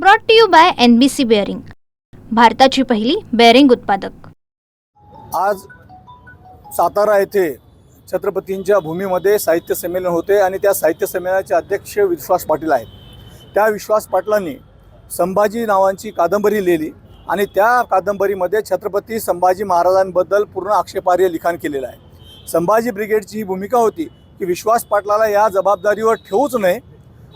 Brought to you by N B C bearing भारताची पहिली bearing उत्पादक. आज सातारा येथे छत्रपतींच्या भूमीमध्ये साहित्य संमेलन होते आणि त्या साहित्य संमेलनाचे अध्यक्ष विश्वास पाटील आहेत. त्या विश्वास पाटलांनी संभाजी नावांची कादंबरी लिहिली आणि त्या कादंबरीमध्ये छत्रपती संभाजी महाराजांबद्दल पूर्ण आक्षेपार्ह लिखाण केलेलं आहे. संभाजी ब्रिगेडची ही भूमिका होती की विश्वास पाटलाला या जबाबदारीवर ठेवूच नये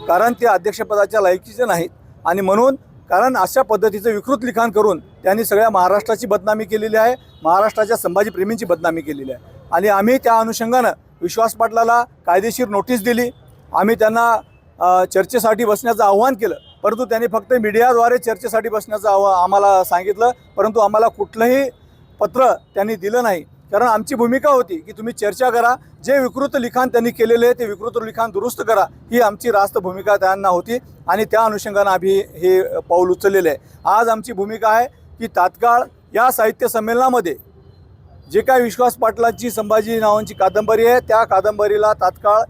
कारण ते अध्यक्षपदाच्या लायकीचे नाहीत. आणि म्हणून कारण अशा पद्धतीचं विकृत लिखाण करून त्यांनी सगळ्या महाराष्ट्राची बदनामी केलेली आहे महाराष्ट्राच्या संभाजी प्रेमींची बदनामी केलेली आहे. आणि आम्ही त्या अनुषंगानं विश्वास पाटलाला कायदेशीर नोटीस दिली. आम्ही त्यांना चर्चेसाठी बसण्याचं आव्हान केलं. परंतु त्यांनी फक्त मीडियाद्वारे चर्चेसाठी बसण्याचं आव्हा आम्हाला सांगितलं. परंतु आम्हाला कुठलंही पत्र त्यांनी दिलं नाही. कारण आमची भूमिका होती की तुम्ही चर्चा करा जे विकृत लिखाण त्यांनी केलेले आहे ते विकृत लिखाण दुरुस्त करा ही आमची रास्त भूमिका त्यांना होती आणि त्या अनुषंगानं आम्ही हे पाऊल उचललेलं आहे. आज आमची भूमिका आहे की तात्काळ या साहित्य संमेलनामध्ये जे काय विश्वास पाटलांची संभाजी नावांची कादंबरी आहे त्या कादंबरीला तात्काळ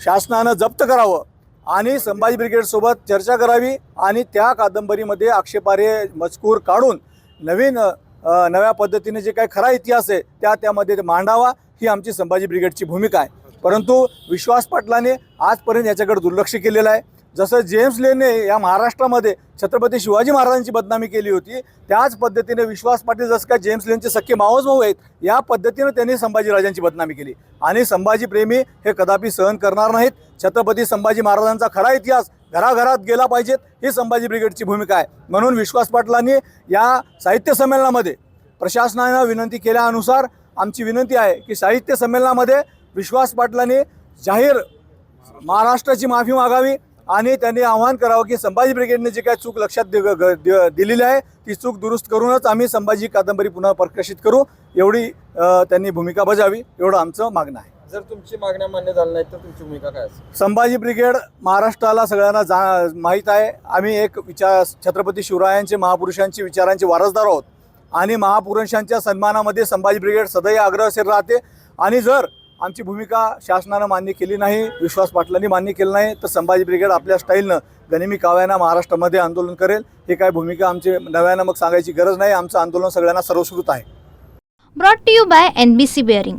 शासनानं जप्त करावं आणि संभाजी ब्रिगेडसोबत चर्चा करावी आणि त्या कादंबरीमध्ये आक्षेपार्ह मजकूर काढून नवीन नव्या पद्धतीने जे काही खरा इतिहास आहे त्या त्यामध्ये ते मांडावा ही आमची संभाजी ब्रिगेडची भूमिका आहे. परंतु विश्वास पाटलाने आजपर्यंत याच्याकडे दुर्लक्ष केलेलं आहे. जसं जेम्स लेनने या महाराष्ट्रामध्ये छत्रपती शिवाजी महाराजांची बदनामी केली होती त्याच पद्धतीने विश्वास पाटील जसं काय जेम्स लेनचे सख्खे मावस भाऊ आहेत या पद्धतीनं त्यांनी संभाजीराजांची बदनामी केली. आणि संभाजी प्रेमी हे कदापि सहन करणार नाहीत. छत्रपती संभाजी महाराजांचा खरा इतिहास घराघरात गेला पाहिजेत ही संभाजी ब्रिगेडची भूमिका आहे. म्हणून विश्वास पाटलांनी या साहित्य संमेलनामध्ये प्रशासनानं विनंती केल्यानुसार आमची विनंती आहे की साहित्य संमेलनामध्ये विश्वास पाटलांनी जाहीर महाराष्ट्राची माफी मागावी आणि त्यांनी आवाहन करावं की संभाजी ब्रिगेडने जी काय चूक लक्षात ग- दिलेली आहे ती चूक दुरुस्त करूनच आम्ही संभाजी कादंबरी पुन्हा प्रकाशित करू. एवढी त्यांनी भूमिका बजावी एवढं आमचं मागणं आहे. जर तुमची मागण्या मान्य झाल्या नाहीत तर तुमची भूमिका काय असेल? संभाजी ब्रिगेड महाराष्ट्राला सगळ्यांना जा माहीत आहे. आम्ही एक विचार छत्रपती शिवरायांचे महापुरुषांचे विचारांचे वारसदार आहोत. आणि महापुरुषांच्या सन्मानामध्ये संभाजी ब्रिगेड सदैव अग्रसर राहते. आणि जर आमची भूमिका शासनानं मान्य केली नाही विश्वास पाटलांनी मान्य केलं नाही तर संभाजी ब्रिगेड आपल्या स्टाईलनं गनिमी काव्यानं महाराष्ट्रामध्ये आंदोलन करेल. हे काय भूमिका आमची नव्यानं मग सांगायची गरज नाही. आमचं आंदोलन सगळ्यांना सर्वश्रुत आहे. Brought to you by N B C bearing